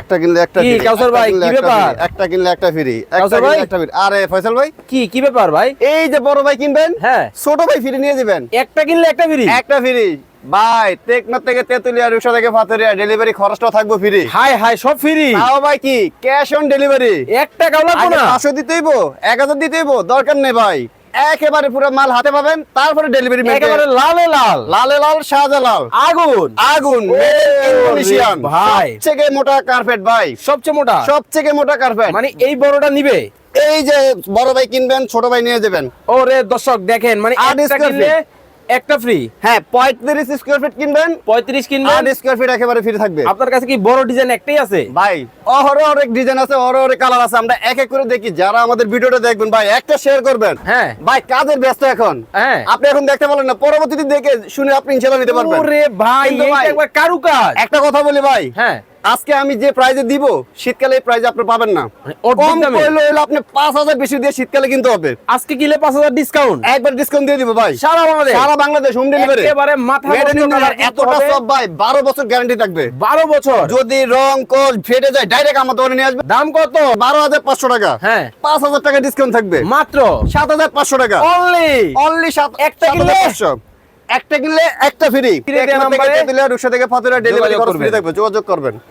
একটা কিনলে একটা কি, কাউসার ভাই, কি ব্যাপার? একটা কিনলে একটা ফ্রি একটা কিনলে একটা free। আরে ফয়সাল ভাই? কি কি ব্যাপার ভাই? এই যে বড় ভাই কিনবেন হ্যাঁ। ছোট ভাই ফ্রি নিয়ে যাবেন একটা কিনলে একটা ফ্রি? একটা ফ্রি। ভাই টেকনো থেকে তেতুলিয়া রুষা থেকে ফাতুরিয়া ডেলিভারি খরচটাও থাকব ফ্রি। হাই হাই সব ফ্রি। তাও ভাই কি ক্যাশ অন ডেলিভারি এক টাকাও লাগবে না পাঁচশো দিতেইব এক হাজার দিতেইব দরকার নেই ভাই। একেবারে পুরো মাল হাতে পাবেন তারপরে ডেলিভারি একেবারে লালে লাল। লালে লাল শাহজালাল আগুন। আগুন ইন্দোনেশিয়ান ভাই। সবচেয়ে মোটা কার্পেট ভাই। সবচেয়ে মোটা? সবচেয়ে মোটা কার্পেট মানে এই বড়টা নিবে? এই যে বড় ভাই কিনবেন ছোট ভাই নিয়ে যাবেন। ওরে দর্শক দেখেন মানে একটা ফ্রি হ্যাঁ পঁয়ত্রিশ স্কোয়ার ফিট কিনবেন। পঁয়ত্রিশ কিনলে আট স্কোয়ার ফিট একেবারে ফ্রি থাকবে। আপনার কাছে কি বড় ডিজাইন একটাই আছে? ভাই অনেক ডিজাইন আছে অনেক কালার আছে। আমরা এক এক করে দেখি যারা আমাদের ভিডিওটা দেখবেন ভাই একটা শেয়ার করবেন। হ্যাঁ। ভাই কাজের ব্যস্ত এখন। হ্যাঁ। আপনি এখন দেখতে পারেন না পরবর্তীতে দেখে শুনে আপনি ইনশাআল্লাহ নিতে পারবেন। ওরে ভাই- একবার কারুকাজ। একটা কথা বলি ভাই। হ্যাঁ। আজকে আমি যে প্রাইজে দিব শীতকালে এই প্রাইজে আপনি পাবেন না। মানে কম? করলে হলো আপনি পাঁচ হাজার বেশি দিয়ে শীতকালে কিনতে হবে। আজকে কিনলে পাঁচ হাজার ডিসকাউন্ট একবার ডিসকাউন্ট দিয়ে দিব ভাই। সারা বাংলাদেশ? সারা বাংলাদেশ হোম ডেলিভারি একেবারে মাথা এতটা সব ভাই বারো বছর গ্যারান্টি থাকবে। বারো বছর? যদি রং কোল ফেটে যায় ডাইরেক্ট আমার দোকানে নিয়ে আসবে। দাম কত? বারো হাজার পাঁচশো টাকা। হ্যাঁ। পাঁচ হাজার টাকা ডিসকাউন্ট থাকবে। মাত্র? সাত হাজার পাঁচশো টাকা। অনলি অনলি সাত একটা কিনলে? একটা কিনলে একটা ফ্রি দিলে রুকসা থেকে ফাতুরা ডেলিভারি খরচ ফ্রি থাকবে। যোগাযোগ করবেন।